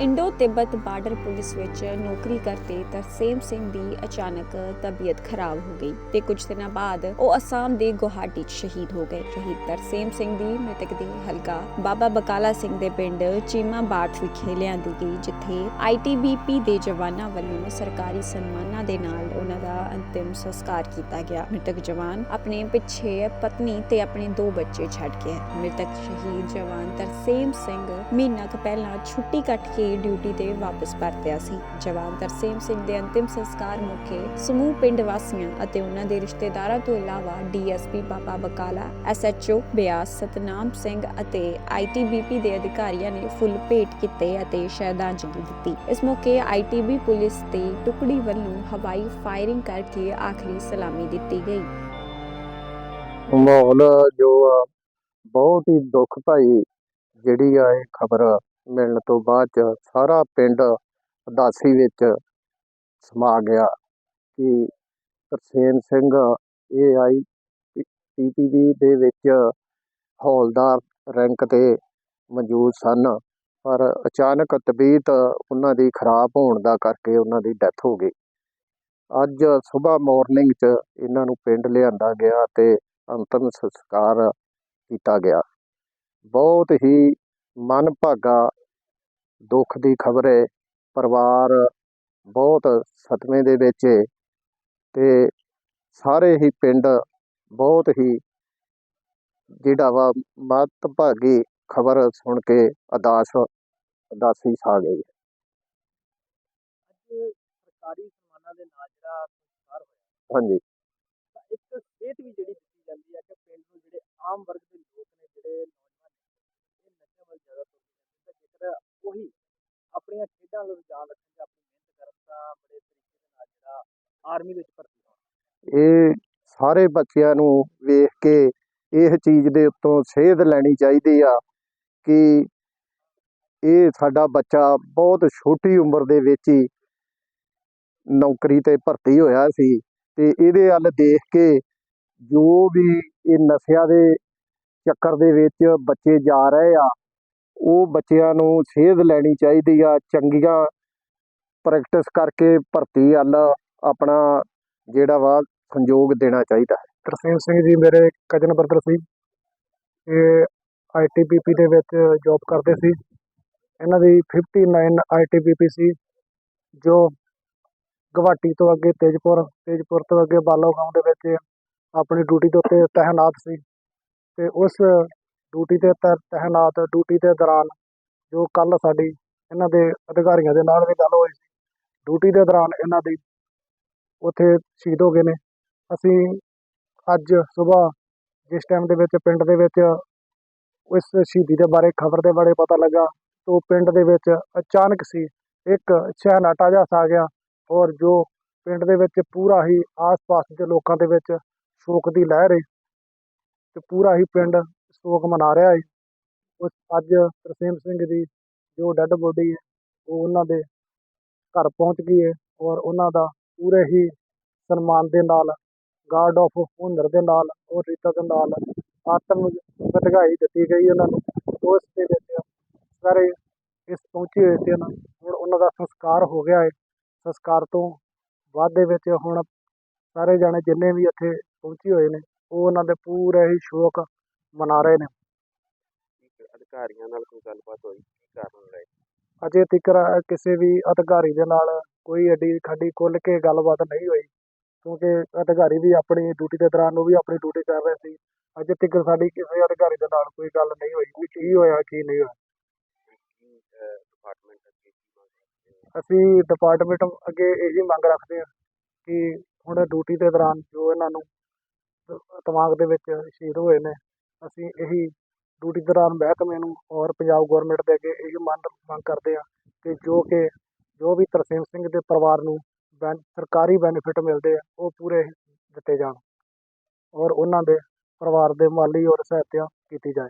Indo Tibet border police ਵਿੱਚ ਨੌਕਰੀ ਕਰਦੇ ਤਰਸੇਮ ਸਿੰਘ ਦੀ ਅਚਾਨਕ ਤਬੀਅਤ ਖਰਾਬ ਹੋ ਗਈ ਤੇ ਕੁਝ ਦਿਨਾਂ ਬਾਅਦ ਉਹ ਅਸਾਮ ਦੇ ਗੁਹਾਟੀ 'ਚ ਸ਼ਹੀਦ ਹੋ ਗਏ। ਸ਼ਹੀਦ ਤਰਸੇਮ ਸਿੰਘ ਦੀ ਮ੍ਰਿਤਕ ਦੀ ਹਲਕਾ ਬਾਬਾ ਬਕਾਲਾ ਸਿੰਘ ਦੇ ਪਿੰਡ ਚੀਮਾ ਬਾਠ ਵਿਖੇ ਲਿਆਂਦੀ ਗਈ, ਜਿੱਥੇ ਆਈਟੀਬੀਪੀ ਦੇ ਜਵਾਨਾਂ ਵੱਲੋਂ ਸਰਕਾਰੀ ਸਨਮਾਨਾਂ ਦੇ ਨਾਲ ਉਹਨਾਂ ਦਾ ਅੰਤਿਮ ਸੰਸਕਾਰ ਕੀਤਾ ਗਿਆ। ਮ੍ਰਿਤਕ ਜਵਾਨ ਆਪਣੇ ਪਿੱਛੇ ਪਤਨੀ ਤੇ ਆਪਣੇ ਦੋ ਬੱਚੇ ਛੱਡ ਕੇ ਮ੍ਰਿਤਕ ਸ਼ਹੀਦ ਜਵਾਨ ਤਰਸੇਮ ਸਿੰਘ ਮਹੀਨਾ ਕੁ ਪਹਿਲਾਂ ਛੁੱਟੀ ਕੱਟ ਕੇ ਡਿਊਟੀ ਤੇ ਵਾਪਸ ਪਰਤਿਆ ਸੀ। ਜਵਾਨ ਤਰਸੇਮ ਸਿੰਘ ਦੇ ਅੰਤਿਮ ਸੰਸਕਾਰ ਮੌਕੇ ਸਮੂਹ ਪਿੰਡ ਵਾਸੀਆਂ ਅਤੇ ਉਹਨਾਂ ਦੇ ਰਿਸ਼ਤੇਦਾਰਾਂ ਤੋਂ ਇਲਾਵਾ ਡੀਐਸਪੀ ਬਾਬਾ ਬਕਾਲਾ ਐਸਐਚਓ ਬਿਆਸ, ਸਤਨਾਮ ਸਿੰਘ ਅਤੇ ਆਈਟੀਬੀਪੀ ਦੇ ਅਧਿਕਾਰੀਆਂ ਨੇ ਫੁੱਲ ਭੇਟ ਕੀਤੇ ਅਤੇ ਸ਼ਰਧਾਂਜਲੀ ਦਿੱਤੀ। ਇਸ ਮੌਕੇ ਆਈਟੀਬੀ ਪੁਲਿਸ ਤੇ ਟੁਕੜੀ ਵੱਲੋਂ ਹਵਾਈ ਫਾਇਰਿੰਗ ਕਰਕੇ ਆਖਰੀ ਸਲਾਮੀ ਦਿੱਤੀ ਗਈ। ਮਾਹੌਲ ਜੋ ਬਹੁਤ ਹੀ ਦੁੱਖ ਭਾਈ ਜਿਹੜੀ ਆ ਇਹ ਖਬਰ ਮਿਲਣ ਤੋਂ ਬਾਅਦ ਚ ਸਾਰਾ ਪਿੰਡ ਉਦਾਸੀ ਵਿੱਚ ਸਮਾ ਗਿਆ ਕਿ ਤਰਸੇਮ ਸਿੰਘ ਇਹ ਆਈ ਪੀਟੀਵੀ ਦੇ ਵਿੱਚ ਹੌਲਦਾਰ ਰੈਂਕ ਤੇ ਮੌਜੂਦ ਸਨ, ਪਰ ਅਚਾਨਕ ਤਬੀਅਤ ਉਹਨਾਂ ਦੀ ਖਰਾਬ ਹੋਣ ਦਾ ਕਰਕੇ ਉਹਨਾਂ ਦੀ ਡੈਥ ਹੋ ਗਈ। ਅੱਜ ਸਵੇਰ ਮਾਰਨਿੰਗ 'ਚ ਇਹਨਾਂ ਨੂੰ ਪਿੰਡ ਲਿਆਂਦਾ ਗਿਆ ਤੇ ਅੰਤਮ ਸੰਸਕਾਰ ਕੀਤਾ ਗਿਆ। ਬਹੁਤ ਹੀ ਮਨਭਾਗਾ ਦੁੱਖ ਦੀ ਖਬਰ ਹੈ ਪਰਿਵਾਰ ਬਹੁਤ ਸਤਮੇ ਦੇ ਵਿੱਚ ਹੈ ਤੇ ਸਾਰੇ ਹੀ ਪਿੰਡ ਬਹੁਤ ਹੀ ਜਿਹੜਾ ਵਾ ਮੱਤਭਾਗੀ ਖਬਰ ਸੁਣ ਕੇ ਅਦਾਸ ਉਦਾਸੀ ਛਾ ਗਈ ਅੱਜ ਸਰਕਾਰੀ ਸਨਮਾਨਾਂ ਦੇ ਨਾਲ ਜਿਹੜਾ ਸੰਸਕਾਰ ਹੋਇਆ ਹਾਂਜੀ ਤਾਂ ਇੱਕ ਸੇਧ ਵੀ ਜਿਹੜੀ ਦਿੱਤੀ ਜਾਂਦੀ ਹੈ ਕਿ ਪਿੰਡ ਨੂੰ ਜਿਹੜੇ ਆਮ ਵਰਗ ਦੇ ਲੋਕ ਨੇ ਜਿਹੜੇ ਨੌਜਵਾਨ ਨੇ ਇਹ ਨਸ਼ਿਆਂ ਵੱਲ ਜ਼ਿਆਦਾ ਤੁਰ ਜਾਂਦੇ ਤਾਂ ਜੇਕਰ ਉਹੀ ਆਪਣੀਆਂ ਖੇਡਾਂ ਵੱਲ ਰੁਝਾਨ ਰੱਖਣ ਜਾਂ ਆਪਣੀ ਮਿਹਨਤ ਕਰਨ ਤਾਂ ਬੜੇ ਤਰੀਕੇ ਦੇ ਨਾਲ ਜਿਹੜਾ ਆਰਮੀ ਵਿੱਚ ਭਰਤੀ ਹੋਣ। ਇਹ ਸਾਰੇ ਬੱਚਿਆਂ ਨੂੰ ਵੇਖ ਕੇ ਇਹ ਚੀਜ਼ ਦੇ ਉੱਤੋਂ ਸੇਧ ਲੈਣੀ ਚਾਹੀਦੀ ਆ ਕਿ ਇਹ ਸਾਡਾ ਬੱਚਾ ਬਹੁਤ ਛੋਟੀ ਉਮਰ ਦੇ ਵਿੱਚ ਹੀ ਨੌਕਰੀ ਤੇ ਭਰਤੀ ਹੋਇਆ ਸੀ ਤੇ ਇਹਦੇ ਵੱਲ ਦੇਖ ਕੇ ਜੋ ਵੀ ਇਹ ਨਸ਼ਿਆਂ ਦੇ ਚੱਕਰ ਦੇ ਵਿੱਚ ਬੱਚੇ ਜਾ ਰਹੇ ਆ ਉਹ ਬੱਚਿਆਂ ਨੂੰ ਸੇਧ ਲੈਣੀ ਚਾਹੀਦੀ ਆ, ਚੰਗੀਆਂ ਪ੍ਰੈਕਟਿਸ ਕਰਕੇ ਭਰਤੀ ਵੱਲ ਆਪਣਾ ਜਿਹੜਾ ਵਾ ਸੰਯੋਗ ਦੇਣਾ ਚਾਹੀਦਾ ਹੈ। ਤਰਸੇਮ ਸਿੰਘ ਜੀ ਮੇਰੇ ਕਜ਼ਨ ਬ੍ਰਦਰ ਸੀ ਇਹ ਆਈਟੀਬੀਪੀ ਦੇ ਵਿੱਚ ਜੌਬ ਕਰਦੇ ਸੀ। ਇਹਨਾਂ ਦੀ 59 ਆਈਟੀਬੀਪੀ ਸੀ, ਜੋ ਗੁਹਾਟੀ ਤੋਂ ਅੱਗੇ ਤੇਜਪੁਰ ਤੇਜਪੁਰ ਤੋਂ ਅੱਗੇ ਬਾਲੋਗਾਉਂ ਦੇ ਵਿੱਚ ਆਪਣੀ ਡਿਊਟੀ ਦੇ ਉੱਤੇ ਤਹਿਨਾਤ ਸੀ। ਤੇ ਉਸ ਡਿਊਟੀ ਤੇ ਤੈ- ਤੈਨਾਤ ਡਿਊਟੀ ਦੇ ਦੌਰਾਨ ਜੋ ਕੱਲ ਸਾਡੀ ਇਹਨਾਂ ਦੇ ਅਧਿਕਾਰੀਆਂ ਦੇ ਨਾਲ ਵੀ ਗੱਲ ਹੋਈ ਸੀ, ਡਿਊਟੀ ਦੇ ਦੌਰਾਨ ਇਹਨਾਂ ਦੀ ਉੱਥੇ ਸ਼ਹੀਦ ਹੋ ਗਏ ਨੇ। ਅਸੀਂ ਅੱਜ ਸਵੇਰ ਜਿਸ ਟਾਈਮ ਦੇ ਵਿੱਚ ਪਿੰਡ ਦੇ ਵਿੱਚ ਇਸ ਸ਼ਹੀਦੀ ਦੇ ਬਾਰੇ ਖਬਰ ਦੇ ਬਾਰੇ ਪਤਾ ਲੱਗਾ, ਤਾਂ ਪਿੰਡ ਦੇ ਵਿੱਚ ਅਚਾਨਕ ਸੀ, ਇੱਕ ਸਹਿਨਾਟਾ ਜਿਹਾ ਛਾ ਗਿਆ ਔਰ ਜੋ ਪਿੰਡ ਦੇ ਵਿੱਚ ਪੂਰਾ ਹੀ ਆਸ-ਪਾਸ ਦੇ ਲੋਕਾਂ ਦੇ ਵਿੱਚ ਸ਼ੋਕ ਦੀ ਲਹਿਰ ਹੈ ਤੇ ਪੂਰਾ ਹੀ ਪਿੰਡ ਸ਼ੋਕ ਮਨਾ ਰਿਹਾ ਹੈ ਉਸ ਅੱਜ ਤਰਸੇਮ ਸਿੰਘ ਦੀ ਜੋ ਡੈੱਡ ਬੋਡੀ ਹੈ, ਉਹ ਉਹਨਾਂ ਦੇ ਘਰ ਪਹੁੰਚ ਗਈ ਹੈ ਔਰ ਉਹਨਾਂ ਦਾ ਪੂਰੇ ਹੀ ਸਨਮਾਨ ਦੇ ਨਾਲ ਗਾਰਡ ਆਫ ਹੁਨਰ ਦੇ ਨਾਲ ਔਰ ਰੀਤਾ ਦੇ ਨਾਲ ਆਤਮ ਵਧਾਈ ਦਿੱਤੀ ਗਈ ਉਹਨਾਂ ਨੂੰ। ਉਸ ਦੇ ਵਿੱਚ ਸਾਰੇ ਇਸ ਪਹੁੰਚੇ ਹੋਏ ਸੀ ਹੁਣ ਉਹਨਾਂ ਦਾ ਸੰਸਕਾਰ ਹੋ ਗਿਆ ਹੈ। ਸੰਸਕਾਰ ਤੋਂ ਬਾਅਦ ਦੇ ਵਿੱਚ ਹੁਣ ਸਾਰੇ ਜਾਣੇ ਜਿੰਨੇ ਵੀ ਇੱਥੇ ਪਹੁੰਚੇ ਹੋਏ ਨੇ, ਉਹ ਉਹਨਾਂ ਦੇ ਪੂਰੇ ਹੀ ਸ਼ੋਕ ਮਨਾ ਰਹੇ ਨੇ। ਅਧਿਕਾਰੀਆਂ ਨਾਲ ਕੋਈ ਗੱਲਬਾਤ ਹੋਈ? ਕੀ ਕਾਰਨ ਰਹੇ? ਅਜੇ ਤੱਕ ਕਿਸੇ ਵੀ ਅਧਿਕਾਰੀ ਦੇ ਨਾਲ ਕੋਈ ਐਡੀ ਖਾਡੀ ਖੁੱਲ ਕੇ ਗੱਲਬਾਤ ਨਹੀਂ ਹੋਈ ਕਿਉਂਕਿ ਅਧਿਕਾਰੀ ਵੀ ਆਪਣੀ ਡਿਊਟੀ ਦੇ ਦੌਰਾਨ ਉਹ ਵੀ ਆਪਣੀ ਡਿਊਟੀ ਕਰ ਰਹੇ ਸੀ। ਅਜੇ ਤੱਕ ਸਾਡੀ ਕਿਸੇ ਅਧਿਕਾਰੀ ਦੇ ਨਾਲ ਕੋਈ ਗੱਲ ਨਹੀਂ ਹੋਈ ਵੀ ਕੀ ਹੋਇਆ ਕੀ ਨਹੀਂ ਹੋਇਆ। ਕੀ ਡਿਪਾਰਟਮੈਂਟ ਅੱਗੇ ਕੀ ਮੰਗ ਕਰਦੇ ਹੋ? ਅਸੀਂ ਡਿਪਾਰਟਮੈਂਟ ਅੱਗੇ ਇਹੀ ਮੰਗ ਰੱਖਦੇ ਹਾਂ ਕਿ ਹੁਣ ਡਿਊਟੀ ਦੇ ਦੌਰਾਨ ਜੋ ਇਹਨਾਂ ਨੂੰ ਦਿਮਾਗ ਦੇ ਵਿੱਚ ਸ਼ਹੀਦ ਹੋਏ ਨੇ ਅਸੀਂ ਇਹੀ ਡਿਊਟੀ ਦੌਰਾਨ ਮਹਿਕਮੇ ਨੂੰ ਔਰ ਪੰਜਾਬ ਗਵਰਨਮੈਂਟ ਦੇ ਅੱਗੇ ਇਹੀ ਮੰਗ ਮੰਗ ਕਰਦੇ ਹਾਂ ਕਿ ਜੋ ਕਿ ਜੋ ਵੀ ਤਰਸੇਮ ਸਿੰਘ ਦੇ ਪਰਿਵਾਰ ਨੂੰ ਬੈਨ, ਸਰਕਾਰੀ ਬੈਨੀਫਿਟ ਮਿਲਦੇ ਆ, ਉਹ ਪੂਰੇ ਦਿੱਤੇ ਜਾਣ ਔਰ ਉਹਨਾਂ ਦੇ ਪਰਿਵਾਰ ਦੇ ਮਾਲੀ ਔਰ ਸਹਾਇਤਾ ਕੀਤੀ ਜਾਏ।